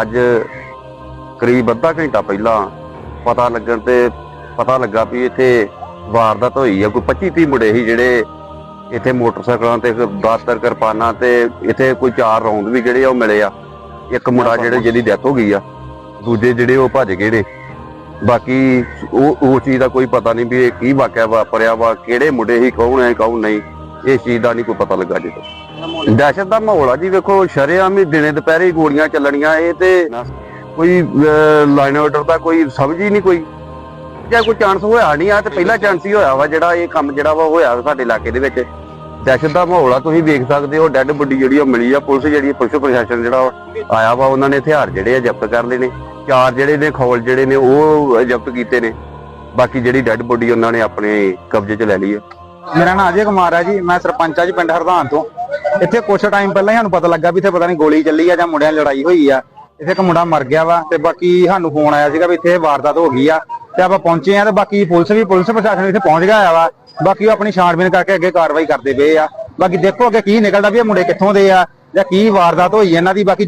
ਅੱਜ ਕਰੀਬ ਅੱਧਾ ਘੰਟਾ ਪਹਿਲਾਂ ਪਤਾ ਲੱਗਣ ਤੇ ਪਤਾ ਲੱਗਾ ਵੀ ਇੱਥੇ ਵਾਰਦਾਤ ਹੋਈ ਆ। ਕੋਈ 25 30 ਮੁੰਡੇ ਸੀ ਜਿਹੜੇ ਇੱਥੇ ਮੋਟਰਸਾਈਕਲਾਂ ਤੇ ਦਾਤਰ ਕਿਰਪਾਨਾਂ ਤੇ ਇੱਥੇ ਕੋਈ ਚਾਰ ਰੌਂਦ ਵੀ ਜਿਹੜੇ ਆ ਉਹ ਮਿਲੇ ਆ। ਇੱਕ ਮੁੰਡਾ ਜਿਹੜੇ ਜਿਹਦੀ ਡੈਥ ਹੋ ਗਈ ਆ ਦੂਜੇ ਜਿਹੜੇ ਉਹ ਭੱਜ ਗਏ ਨੇ। ਬਾਕੀ ਉਹ ਉਹ ਚੀਜ਼ ਦਾ ਕੋਈ ਪਤਾ ਨਹੀਂ ਵੀ ਇਹ ਕੀ ਵਾਕਿਆ ਵਾਪਰਿਆ ਵਾ ਕਿਹੜੇ ਮੁੰਡੇ ਸੀ ਕੌਣ ਹੈ ਕੌਣ ਨਹੀਂ। ਇਸ ਚੀਜ਼ ਦਾ ਨਹੀਂ ਕੋਈ ਪਤਾ ਲੱਗਾ ਜੀ। ਦਹਿਸ਼ਤ ਦਾ ਮਾਹੌਲ ਆ ਜੀ, ਵੇਖੋ, ਸ਼ਰੇਆਮ ਹੀ ਦਿਨੇ ਦੁਪਹਿਰੇ ਗੋਲੀਆਂ ਚੱਲਣੀਆਂ, ਇਹ ਤੇ ਕੋਈ ਲਾਈਨ ਆਰਡਰ ਦਾ ਕੋਈ ਸਮਝ ਹੀ ਨਹੀਂ ਕੋਈ। ਜਾਂ ਕੋਈ ਚਾਂਸ ਹੋਇਆ ਨਹੀਂ ਆ, ਤੇ ਪਹਿਲਾ ਚਾਂਸ ਹੀ ਹੋਇਆ ਵਾ ਜਿਹੜਾ ਇਹ ਕੰਮ ਜਿਹੜਾ ਵਾ ਹੋਇਆ ਸਾਡੇ ਇਲਾਕੇ ਦੇ ਵਿੱਚ। ਦਹਿਸ਼ਤ ਦਾ ਮਾਹੌਲ ਆ, ਤੁਸੀਂ ਵੇਖ ਸਕਦੇ ਹੋ, ਡੈੱਡ ਬੋਡੀ ਜਿਹੜੀ ਆ ਮਿਲੀ ਆ, ਪੁਲਿਸ ਜਿਹੜੀ ਪੁਲਿਸ ਪ੍ਰਸ਼ਾਸਨ ਜਿਹੜਾ ਆਇਆ ਵਾ, ਉਹਨਾਂ ਨੇ ਹਥਿਆਰ ਜਿਹੜੇ ਆ ਜ਼ਬਤ ਕਰ ਲਏ ਨੇ। ਚਾਰ ਜਿਹੜੇ ਨੇ, ਖੌਲ ਜਿਹੜੇ ਨੇ, ਉਹ ਜ਼ਬਤ ਕੀਤੇ ਨੇ। ਬਾਕੀ ਜਿਹੜੀ ਡੈੱਡ ਬੋਡੀ ਉਹਨਾਂ ਨੇ ਆਪਣੇ ਕਬਜ਼ੇ 'ਚ ਲੈ ਲਈ ਆ। ਮੇਰਾ ਨਾਮ ਅਜੇ ਕੁਮਾਰ ਹੈ ਜੀ, ਮੈਂ ਸਰਪੰਚ ਆ ਜੀ ਪਿੰਡ ਹਰਦਾਨ ਤੋਂ। ਇੱਥੇ ਕੁਛ ਟਾਈਮ ਪਹਿਲਾਂ ਹੀ ਸਾਨੂੰ ਪਤਾ ਲੱਗਾ ਵੀ ਇੱਥੇ ਪਤਾ ਨਹੀਂ ਗੋਲੀ ਚੱਲੀ ਆ ਜਾਂ ਮੁੰਡਿਆਂ ਦੀ ਲੜਾਈ ਹੋਈ ਆ। ਇੱਥੇ ਇੱਕ ਮੁੰਡਾ ਮਰ ਗਿਆ ਵਾ ਤੇ ਬਾਕੀ ਸਾਨੂੰ ਫੋਨ ਆਇਆ ਸੀਗਾ ਵੀ ਇੱਥੇ ਵਾਰਦਾਤ ਹੋ ਗਈ ਆ ਤੇ ਆਪਾਂ ਪਹੁੰਚੇ ਆ ਤੇ ਬਾਕੀ ਪੁਲਿਸ ਵੀ, ਪੁਲਿਸ ਪ੍ਰਸ਼ਾਸਨ ਵੀ ਇੱਥੇ ਪਹੁੰਚ ਗਿਆ ਆ ਵਾ। ਬਾਕੀ ਉਹ ਆਪਣੀ ਛਾਣਬੀਨ ਕਰਕੇ ਅੱਗੇ ਕਾਰਵਾਈ ਕਰਦੇ ਪਏ ਆ। ਬਾਕੀ ਦੇਖੋ ਅੱਗੇ ਕੀ ਨਿਕਲਦਾ ਵੀ ਇਹ ਮੁੰਡੇ ਕਿੱਥੋਂ ਦੇ ਆ ਜਾਂ ਕੀ ਵਾਰਦਾਤ ਹੋਈ ਇਹਨਾਂ ਦੀ, ਬਾਕੀ